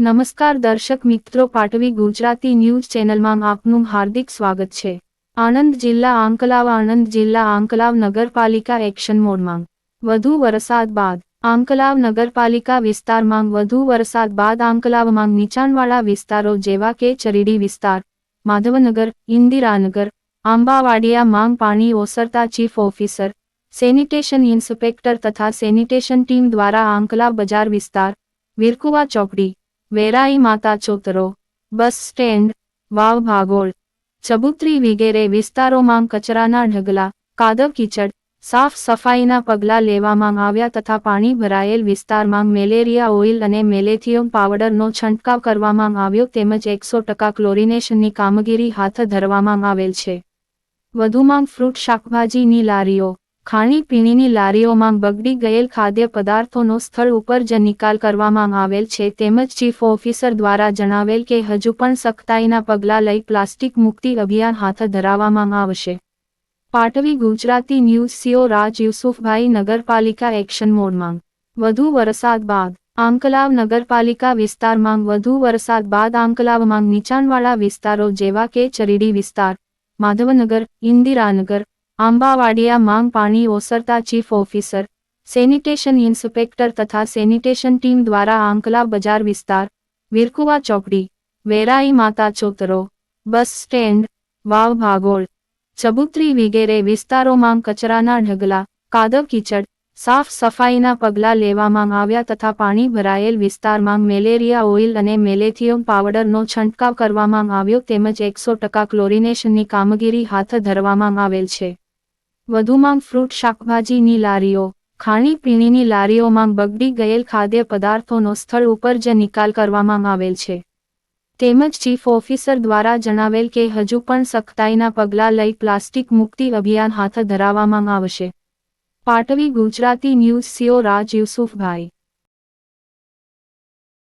નમસ્કાર દર્શક મિત્રો, પાટવી ગુજરાતી ન્યૂઝ ચેનલમાં આપનું હાર્દિક સ્વાગત છે. આણંદ જિલ્લા આંકલાવ, આણંદ જિલ્લા આંકલાવ નગરપાલિકા એક્શન મોડમાં. વધુ વરસાદ બાદ, આંકલાવ નગરપાલિકા વિસ્તારમાં વધુ વરસાદ બાદ આંકલાવમાં નીચાણવાળા વિસ્તારો જેવા કે ચરીડી વિસ્તાર, માધવનગર, ઇન્દિરાનગર, આંબાવાડિયા માંગ પાણી ઓસરતા ચીફ ઓફિસર, સેનિટેશન ઇન્સ્પેક્ટર તથા સેનિટેશન ટીમ દ્વારા આંકલાવ બજાર વિસ્તાર, વિરકુવા ચોકડી વેરાઈ માતા ચોતરો, બસ સ્ટેન્ડ, વાવ ભાગોળ, ચબુત્રી વગેરે વિસ્તારોમાં કચરાના ઢગલા, કાદવ કીચડ, સાફ સફાઈના પગલાં લેવામાં આવ્યા તથા પાણી ભરાયેલ વિસ્તારમાં મેલેરિયા ઓઇલ અને મેલેથિયમ પાવડરનો છંટકાવ કરવામાં આવ્યો તેમજ એકસો ટકા ક્લોરિનેશનની કામગીરી હાથ ધરવામાં આવેલ છે. વધુમાં ફ્રૂટ શાકભાજીની લારીઓ ખાણીપીણીની લારીઓમાં બગડી ગયેલ ખાદ્ય પદાર્થોનો સ્થળ ઉપર જ નિકાલ કરવામાં આવેલ છે તેમજ ચીફ ઓફિસર દ્વારા જણાવેલ કે હજુ પણ સખ્તાઈના પગલાં લઈ પ્લાસ્ટિક મુક્તિ અભિયાન હાથ ધરાવવામાં આવશે. પાટવી ગુજરાતી ન્યૂઝ સીઓ રાજ યુસુફભાઈ નગરપાલિકા એક્શન મોડમાં. વધુ વરસાદ બાદ. આંકલાવ નગરપાલિકા વિસ્તારમાં વધુ વરસાદ બાદ આંકલાવમાં નીચાણવાળા વિસ્તારો જેવા કે ચરીડી વિસ્તાર, માધવનગર, ઇન્દિરાનગર આંબાવાડિયા માંગ પાણી ઓસરતા ચીફ ઓફિસર, સેનિટેશન ઇન્સ્પેક્ટર તથા સેનિટેશન ટીમ દ્વારા આંકલા બજાર વિસ્તાર, વિરકુવા ચોકડી, વેરાઈ માતા ચોતરો, બસ સ્ટેન્ડ, વાવ ભાગોળ, ચબુત્રી વગેરે વિસ્તારોમાં કચરાના ઢગલા, કાદવ કીચડ, સાફ સફાઈના પગલાં લેવામાં આવ્યા તથા પાણી ભરાયેલ વિસ્તારમાં મેલેરિયા ઓઇલ અને મેલેથિયમ પાવડરનો છંટકાવ કરવામાં આવ્યો તેમજ એકસો ટકા ક્લોરિનેશનની કામગીરી હાથ ધરવામાં આવેલ છે. વધુમાં ફ્રૂટ શાકભાજીની લારીઓ ખાણીપીણીની લારીઓમાં બગડી ગયેલ ખાદ્ય પદાર્થોનો સ્થળ ઉપર જ નિકાલ કરવામાં આવેલ છે. તેમજ ચીફ ઓફિસર દ્વારા જણાવેલ કે હજુ પણ સખ્તાઈના પગલાં લઈ પ્લાસ્ટિક મુક્તિ અભિયાન હાથ ધરાવવામાં આવશે. પાટવી ગુજરાતી ન્યૂઝ સીઓ રાજ યુસુફભાઈ.